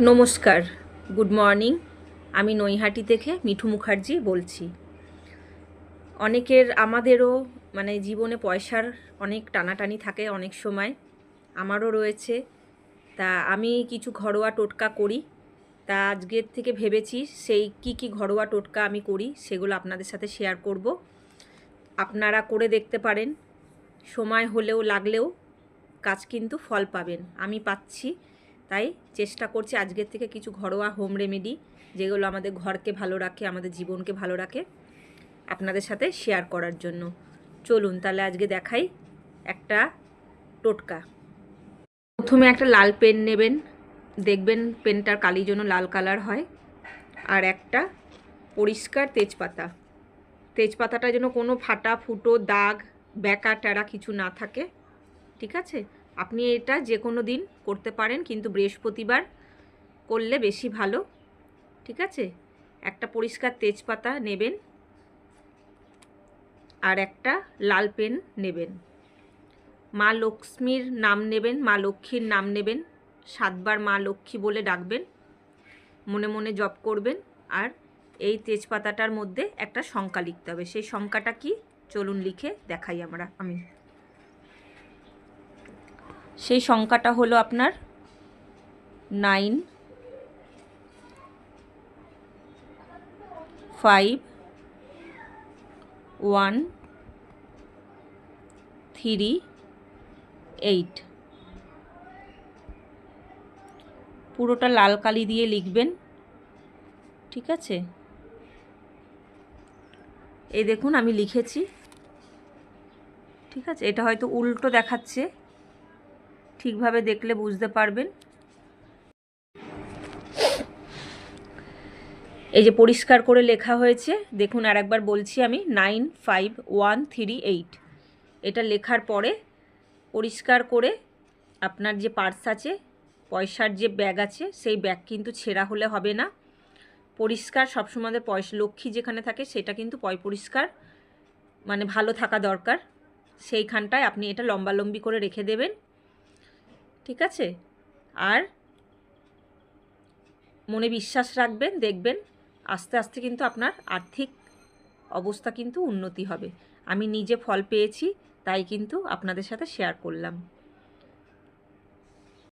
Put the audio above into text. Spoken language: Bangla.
নমস্কার, গুড মর্নিং। আমি নৈহাটি থেকে মিঠু মুখার্জি বলছি। অনেকের, আমাদেরও মানে জীবনে পয়সার অনেক টানাটানি থাকে অনেক সময়। আমারও রয়েছে। তা আমি কিছু ঘরোয়া টোটকা করি। তা আজকের থেকে ভেবেছি সেই কি কি ঘরোয়া টোটকা আমি করি সেগুলো আপনাদের সাথে শেয়ার করব। আপনারা করে দেখতে পারেন। সময় হলেও লাগলেও কাজ কিন্তু ফল পাবেন। আমি পাচ্ছি। তাই চেষ্টা করছি আজকের থেকে কিছু ঘরোয়া হোম রেমেডি যেগুলো আমাদের ঘরকে ভালো রাখে, আমাদের জীবনকে ভালো রাখে, আপনাদের সাথে শেয়ার করার জন্য। চলুন তাহলে আজকে দেখাই একটা টোটকা। প্রথমে একটা লাল পেন নেবেন, দেখবেন পেনটার কালি জন্য লাল কালার হয়। আর একটা পরিষ্কার তেজপাতা। তেজপাতাটা যেন কোনো ফাটা ফুটো দাগ ব্যাকা ট্যারা কিছু না থাকে, ঠিক আছে? আপনি এটা যে কোনো দিন করতে পারেন, কিন্তু বৃহস্পতিবার করলে বেশি ভালো। ঠিক আছে? একটা পরিষ্কার তেজপাতা নেবেন আর একটা লাল পেন নেবেন। মা লক্ষ্মীর নাম নেবেন, মা লক্ষ্মীর নাম নেবেন। সাতবার মা লক্ষ্মী বলে ডাকবেন, মনে মনে জপ করবেন আর এই তেজপাতাটার মধ্যে একটা সংখ্যা লিখতে হবে। সেই সংখ্যাটা কি? চলুন লিখে দেখাই আমরা, আমি সেই সংখ্যাটা হলো আপনার nine, five, one, three, eight. পুরোটা লাল কালি দিয়ে লিখবেন, ঠিক আছে? এই দেখুন আমি লিখেছি, ঠিক আছে? এটা হয়তো উল্টো দেখাচ্ছে। ঠিকভাবে দেখলে বুঝতে পারবেন। এই যে পরিষ্কার করে লেখা হয়েছে, দেখুন আর একবার বলছি আমি, nine five one three eight. এটা লেখার পরে পরিষ্কার করে আপনার যে পার্স আছে, পয়সার যে ব্যাগ আছে, সেই ব্যাগ কিন্তু ছেঁড়া হলে হবে না। পরিষ্কার সবসময় পয়সা, লক্ষ্মী যেখানে থাকে সেটা কিন্তু পয় পরিষ্কার মানে ভালো থাকা দরকার। সেইখানটায় আপনি এটা লম্বালম্বি করে রেখে দেবেন। ঠিক আছে? আর মনে বিশ্বাস রাখবেন, দেখবেন আস্তে আস্তে কিন্তু আপনার আর্থিক অবস্থা কিন্তু উন্নতি হবে। আমি নিজে ফল পেয়েছি, তাই কিন্তু আপনাদের সাথে শেয়ার করলাম।